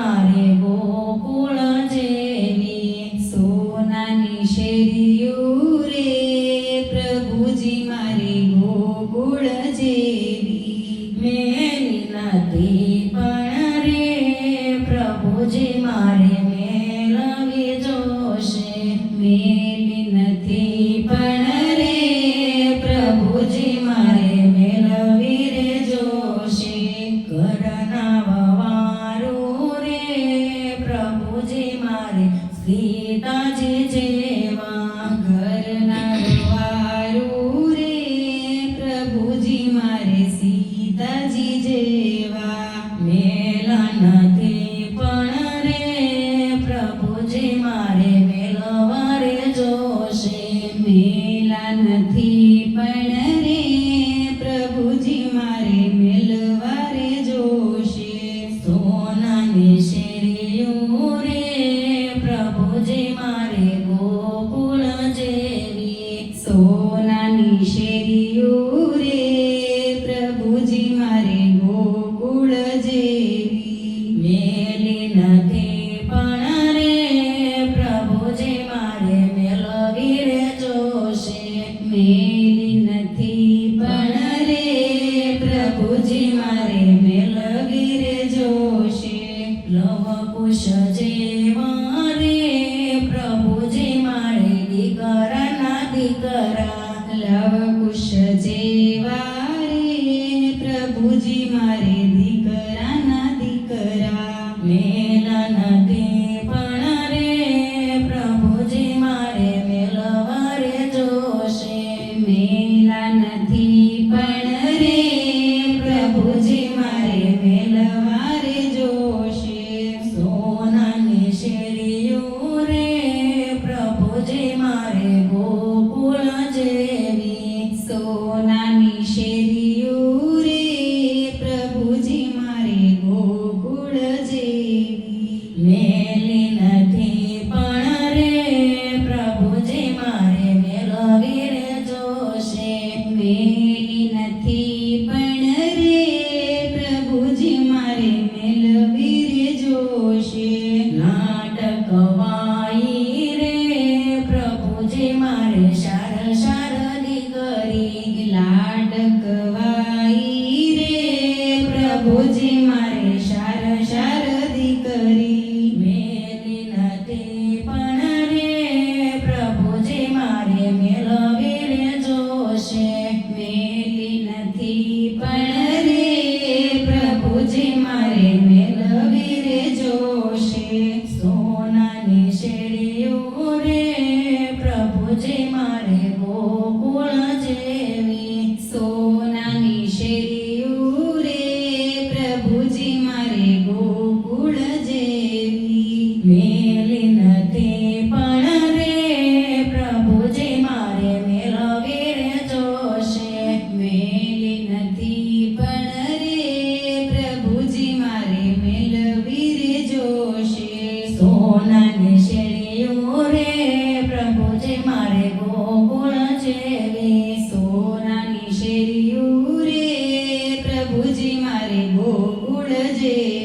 મારે ગોકુળ જેની સોનાની શેરીઓ રે પ્રભુજી મારી સીતાજી જેવા ઘરના વારું રે પ્રભુજી મારે સીતાજી જેવા મેલાના മനുഷ്യജീവാ me. સોનન શેરીઓ રે પ્રભુજી મારે ગોકુળ જેવે સોનાની શેરીઓ રે પ્રભુજી મારે ગોકુળ જેવે